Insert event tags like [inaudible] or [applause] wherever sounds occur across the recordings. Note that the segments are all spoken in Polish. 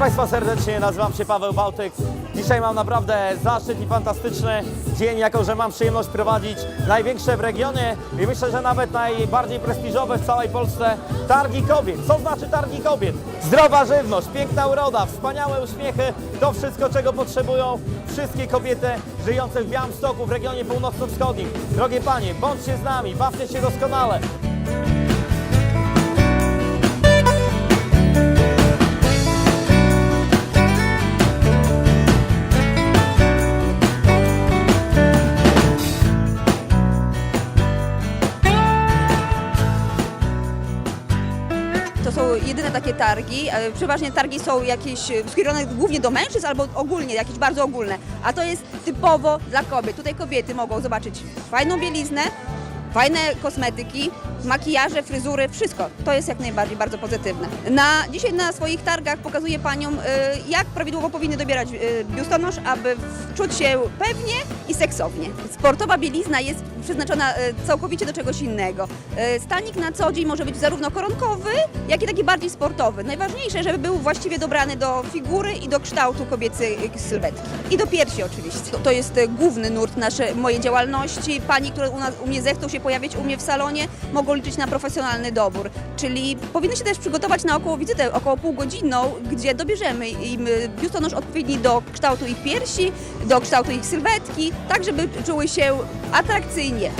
Państwa serdecznie, nazywam się Paweł Bałtyk. Dzisiaj mam naprawdę zaszczyt i fantastyczny dzień, jako że mam przyjemność prowadzić największe w regionie i myślę, że nawet najbardziej prestiżowe w całej Polsce Targi Kobiet. Co znaczy Targi Kobiet? Zdrowa żywność, piękna uroda, wspaniałe uśmiechy, to wszystko, czego potrzebują wszystkie kobiety żyjące w Białymstoku, w regionie północno-wschodnim. Drogie Panie, bądźcie z nami, bawcie się doskonale. Targi. e, Przeważnie targi są jakieś e, skierowane głównie do mężczyzn albo ogólnie, jakieś bardzo ogólne. A to jest typowo dla kobiet. Tutaj kobiety mogą zobaczyć fajną bieliznę, fajne kosmetyki, makijaże, fryzury, wszystko. To jest jak najbardziej bardzo pozytywne. Na, dzisiaj na swoich targach pokazuję Paniom, e, jak prawidłowo powinny dobierać e, biustonosz, aby czuć się pewnie i seksownie. Sportowa bielizna jest przeznaczona e, całkowicie do czegoś innego. Stanik na co dzień może być zarówno koronkowy, jak i taki bardziej sportowy. Najważniejsze, żeby był właściwie dobrany do figury i do kształtu kobiecej sylwetki. I do piersi oczywiście. To, jest główny nurt naszej, mojej działalności. Pani, które u, nas, u mnie zechcą się pojawić u mnie w salonie, mogą liczyć na profesjonalny dobór. Czyli powinny się też przygotować na około wizytę, około półgodzinną, gdzie dobierzemy im e, biustonosz odpowiedni do kształtu ich piersi, do kształtu ich sylwetki, tak żeby czuły się atrakcyjnie.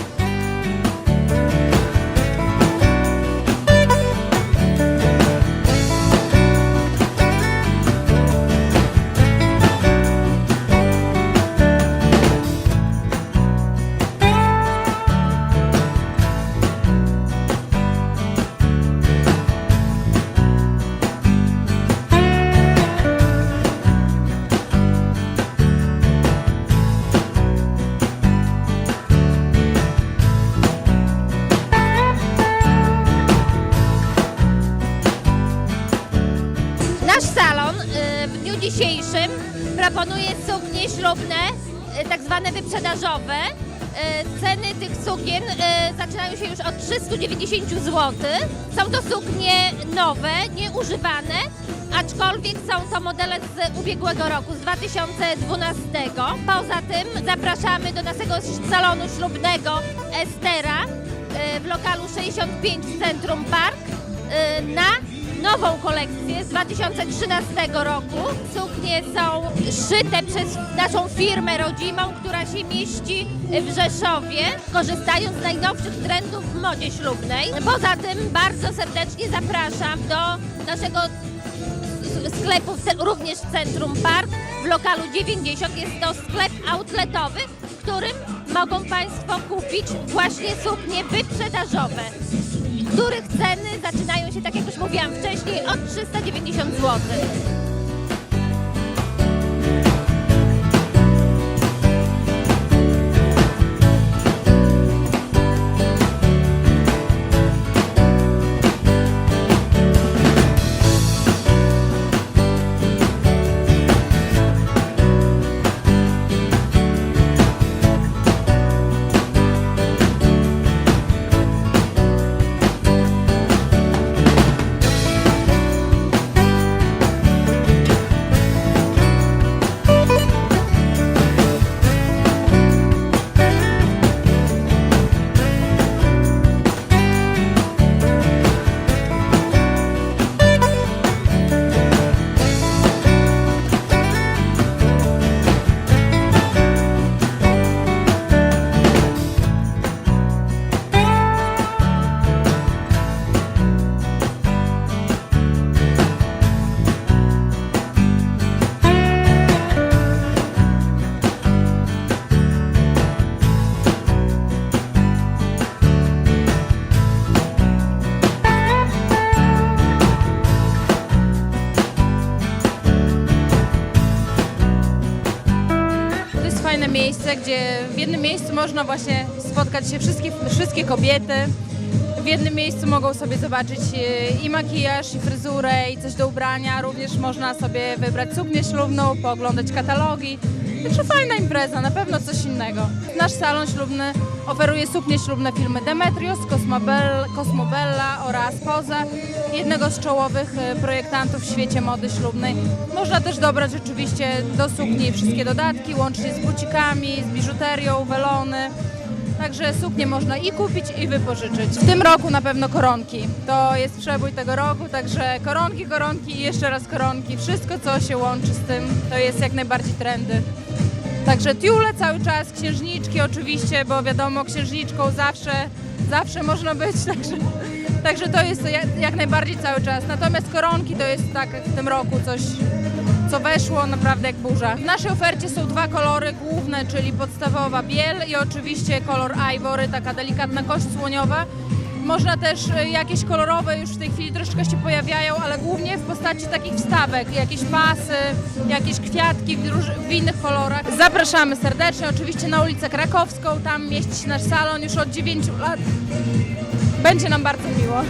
Nasz salon y, w dniu dzisiejszym proponuje suknie ślubne, y, tak zwane wyprzedażowe. Y, Ceny tych sukien zaczynają się już od 390 zł. Są to suknie nowe, nieużywane, aczkolwiek są to modele z ubiegłego roku, z 2012. Poza tym zapraszamy do naszego salonu ślubnego Estera w lokalu 65 w Centrum Park na nową kolekcję z 2013 roku. Suknie są szyte przez naszą firmę rodzimą, która się mieści w Rzeszowie, korzystając z najnowszych trendów w modzie ślubnej. Poza tym bardzo serdecznie zapraszam do naszego sklepu również w Centrum Park w lokalu 90. Jest to sklep outletowy, w którym mogą Państwo kupić właśnie suknie wyprzedażowe których ceny zaczynają się, tak jak już mówiłam wcześniej, od 390 zł. Można właśnie spotkać się wszystkie, wszystkie kobiety, W jednym miejscu mogą sobie zobaczyć e, i makijaż, i fryzurę, i coś do ubrania. Również można sobie wybrać suknię ślubną, pooglądać katalogi. Także fajna impreza, na pewno coś innego. Nasz salon ślubny oferuje suknie ślubne firmy Cosmobel, Cosmobella oraz Poza, jednego z czołowych e, projektantów w świecie mody ślubnej. Można też dobrać oczywiście do sukni wszystkie dodatki, łącznie z bucikami, z biżuterią, welony. Także suknie można i kupić, i wypożyczyć. W tym roku na pewno koronki. To jest przebój tego roku, także koronki, koronki i jeszcze raz koronki. Wszystko, co się łączy z tym, to jest jak najbardziej trendy. Także tiule cały czas, księżniczki oczywiście, bo wiadomo, księżniczką zawsze, zawsze można być, [laughs] także, także to jest jak, najbardziej cały czas. Natomiast koronki to jest tak w tym roku coś, co weszło naprawdę jak burza. W naszej ofercie są dwa kolory główne, czyli podstawowa biel i oczywiście kolor ivory, taka delikatna kość słoniowa. Można też e, jakieś kolorowe już w tej chwili troszeczkę się pojawiają, ale głównie w postaci takich wstawek, jakieś pasy, jakieś kwiatki w, róż, w innych kolorach. Zapraszamy serdecznie, oczywiście na ulicę Krakowską, tam mieści się nasz salon już od 9 lat. Będzie nam bardzo miło.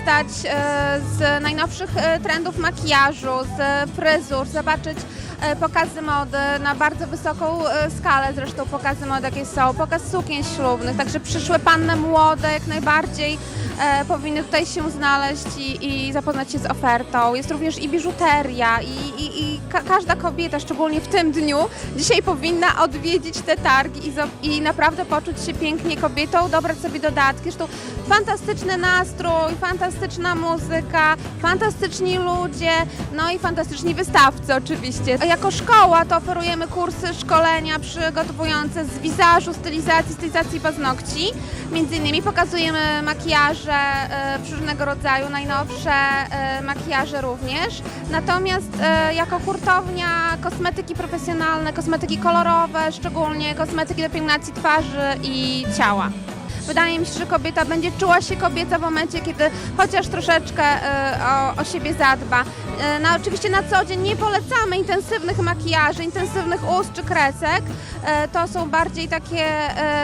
Skorzystać e, z najnowszych e, trendów makijażu, z fryzur, zobaczyć e, pokazy mody na bardzo wysoką skalę, zresztą pokazy mody jakie są, pokaz sukien ślubnych, także przyszłe panny młode jak najbardziej powinny tutaj się znaleźć i, i zapoznać się z ofertą. Jest również i biżuteria i, i, i ka każda kobieta, szczególnie w tym dniu, dzisiaj powinna odwiedzić te targi i, i naprawdę poczuć się pięknie kobietą, dobrać sobie dodatki. Zresztą fantastyczny nastrój, fantastyczna muzyka, fantastyczni ludzie, no i fantastyczni wystawcy oczywiście. Jako szkoła to oferujemy kursy, szkolenia przygotowujące z wizażu, stylizacji, stylizacji paznokci. Między innymi pokazujemy makijaże e, różnego rodzaju, najnowsze e, makijaże również. Natomiast e, jako hurtownia kosmetyki profesjonalne, kosmetyki kolorowe, szczególnie kosmetyki do pielęgnacji twarzy i ciała. Wydaje mi się, że kobieta będzie czuła się kobieca w momencie, kiedy chociaż troszeczkę e, o, o siebie zadba. E, No, oczywiście na co dzień nie polecamy intensywnych makijaży, intensywnych ust czy kresek. E, To są bardziej takie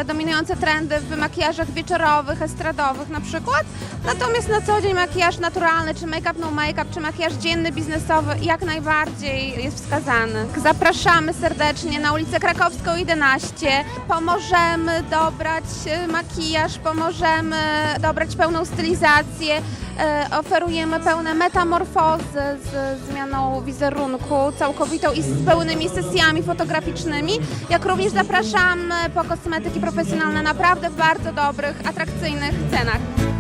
dominujące trendy w makijażach wieczorowych, estradowych na przykład. Natomiast na co dzień makijaż naturalny, czy make-up no make-up, czy makijaż dzienny, biznesowy jak najbardziej jest wskazany. Zapraszamy serdecznie na ulicę Krakowską 11. Pomożemy dobrać e, makijaż, pomożemy dobrać pełną stylizację. E, Oferujemy pełne metamorfozy z zmianą wizerunku całkowitą i z pełnymi sesjami fotograficznymi, jak również zapraszamy po kosmetyki profesjonalne naprawdę w bardzo dobrych, atrakcyjnych cenach.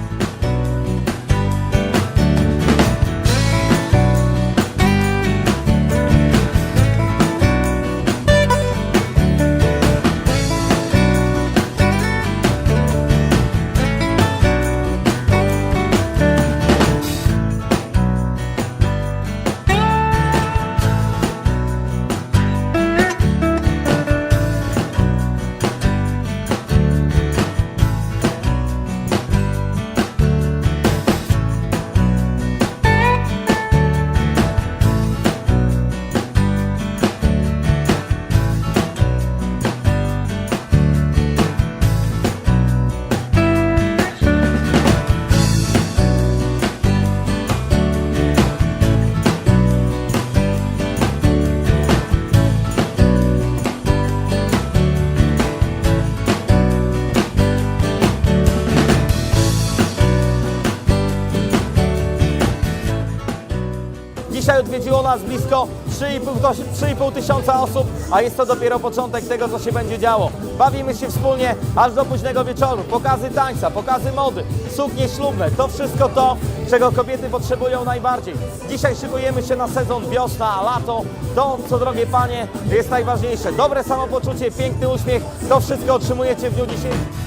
Nas blisko 3,5 to- 3,5 tysiąca osób, a jest to dopiero początek tego, co się będzie działo. Bawimy się wspólnie aż do późnego wieczoru. Pokazy tańca, pokazy mody, suknie ślubne, to wszystko to, czego kobiety potrzebują najbardziej. Dzisiaj szykujemy się na sezon wiosna, lato. To, co drogie panie, jest najważniejsze. Dobre samopoczucie, piękny uśmiech, to wszystko otrzymujecie w dniu dzisiejszym.